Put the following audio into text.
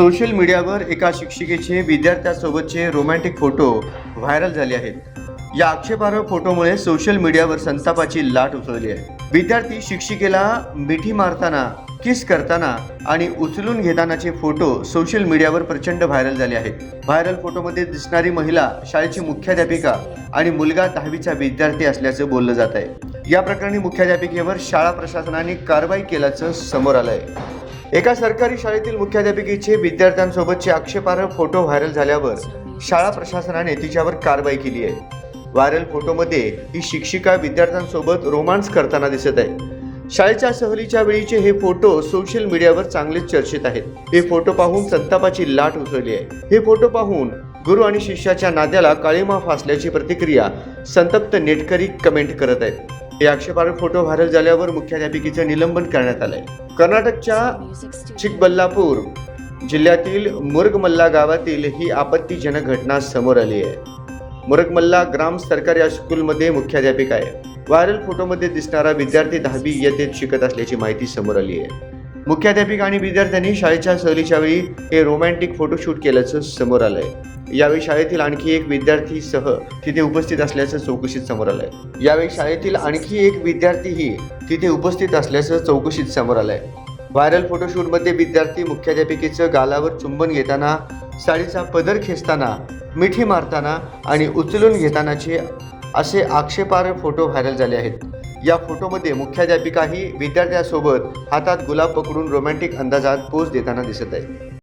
Social मीडियावर एका शिक्षिकेचे विद्यार्थ्यासोबतचे रोमॅन्टिक फोटो व्हायरल झाले आहेत. या आक्षेपार्ह फोटोमुळे सोशल मीडियावर संतापाची लाट उसळली आहे. विद्यार्थी शिक्षिकेला मिठी मारताना किस करताना आणि उचलून घेतानाचे फोटो सोशल मीडियावर प्रचंड व्हायरल झाले आहेत. व्हायरल फोटोमध्ये दिसणारी महिला शाळेची मुख्याध्यापिका आणि मुलगा दहावीचा विद्यार्थी असल्याचं बोललं जात आहे. या प्रकरणी मुख्याध्यापिकेवर शाळा प्रशासनाने कारवाई केल्याचं समोर आलं आहे एका सरकारी शाळेतील मुख्याध्यापिकेचे विद्यार्थ्यांसोबतचे आक्षेपार्ह फोटो व्हायरल झाल्यावर शाळा प्रशासनाने तिच्यावर कारवाई केली आहे. व्हायरल फोटोमध्ये ही शिक्षिका विद्यार्थ्यांसोबत रोमांस करताना दिसत आहे. शाळेच्या सहलीच्या वेळीचे हे फोटो सोशल मीडियावर चांगलेच चर्चेत आहेत. हे फोटो पाहून संतापाची लाट उसळली आहे. हे फोटो पाहून गुरु आणि शिष्याच्या नात्याला काळीमा फासल्याची प्रतिक्रिया संतप्त नेटकरी कमेंट करत आहेत. हे आक्षेपार्ह फोटो व्हायरल झाल्यावर मुख्याध्यापिकेचं निलंबन करण्यात आलंय. कर्नाटकच्या चिकबल्लापूर जिल्ह्यातील मुरगमल्ला गावातील ही आपत्तीजनक घटना समोर आली आहे. मुरगमल्ला ग्राम सरकारी हायस्कूलमध्ये मुख्याध्यापिका आहे. व्हायरल फोटोमध्ये दिसणारा विद्यार्थी दहावी इयत्तेत शिकत असल्याची माहिती समोर आली आहे. मुख्याध्यापिका आणि विद्यार्थ्यांनी शाळेच्या सहलीच्या वेळी हे रोमॅन्टिक फोटोशूट केल्याचं समोर आलंय. यावेळी शाळेतील आणखी एक विद्यार्थी सह तिथे उपस्थित असल्याचं चौकशीत समोर आलंय. यावेळी शाळेतील आणखी एक विद्यार्थीही तिथे उपस्थित असल्याचं चौकशीत समोर आलंय. व्हायरल फोटोशूटमध्ये विद्यार्थी मुख्याध्यापिकेचं गालावर चुंबन घेताना साडीचा पदर खेचताना मिठी मारताना आणि उचलून घेतानाचे असे आक्षेपार्ह फोटो व्हायरल झाले आहेत. या फोटोमध्ये मुख्याध्यापिकाही विद्यार्थ्यासोबत हातात गुलाब पकडून रोमॅन्टिक अंदाजात पोज देताना दिसत आहे